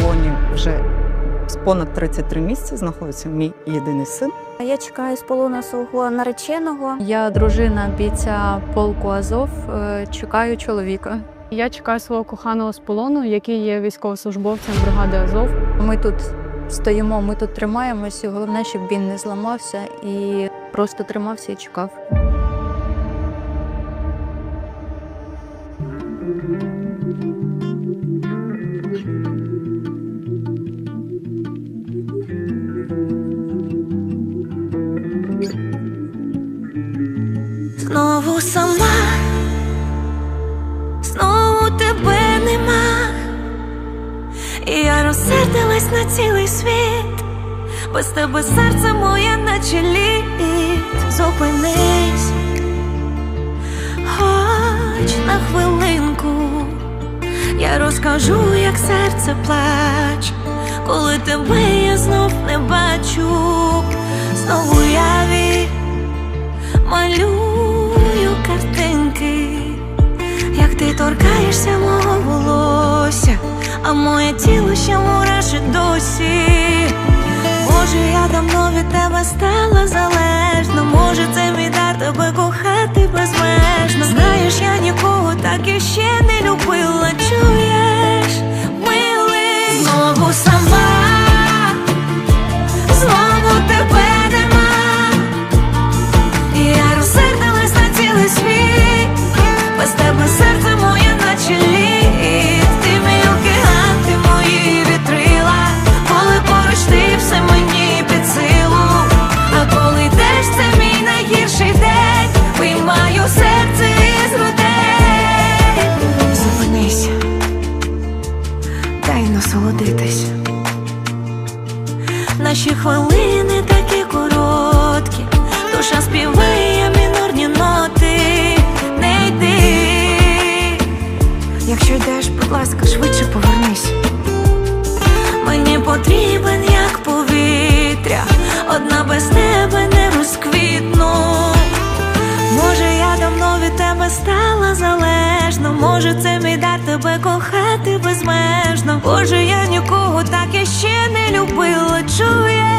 полоні вже з понад 33 місяці знаходиться мій єдиний син. Я чекаю з полону свого нареченого. Я дружина бійця полку Азов. е, Чекаю чоловіка. Я чекаю свого коханого з полону, який є військовослужбовцем бригади Азов. Ми тут стоїмо, ми тут тримаємося. Головне, щоб він не зламався і просто тримався і чекав. Знову сама, знову тебе нема. Я розсердилась на цілий світ, без тебе серце моє наче лід. Зупинись, хоч на хвилинку, я розкажу, як серце плач, коли тебе я знов не бачу, знову яві малюю а моє тіло ще мурашить досі. Боже, я давно від тебе стала залежна. Насолодитись. Наші хвилини такі короткі, душа співає мінорні ноти, не йди. Якщо йдеш, будь ласка, швидше повернись. Мені потрібен як повітря, одна без тебе не розквітну. Може, я давно від тебе стала залежна. Може, це мій дар тебе кохати безмежно. Боже, я нікого так ще не любила. Чуєш,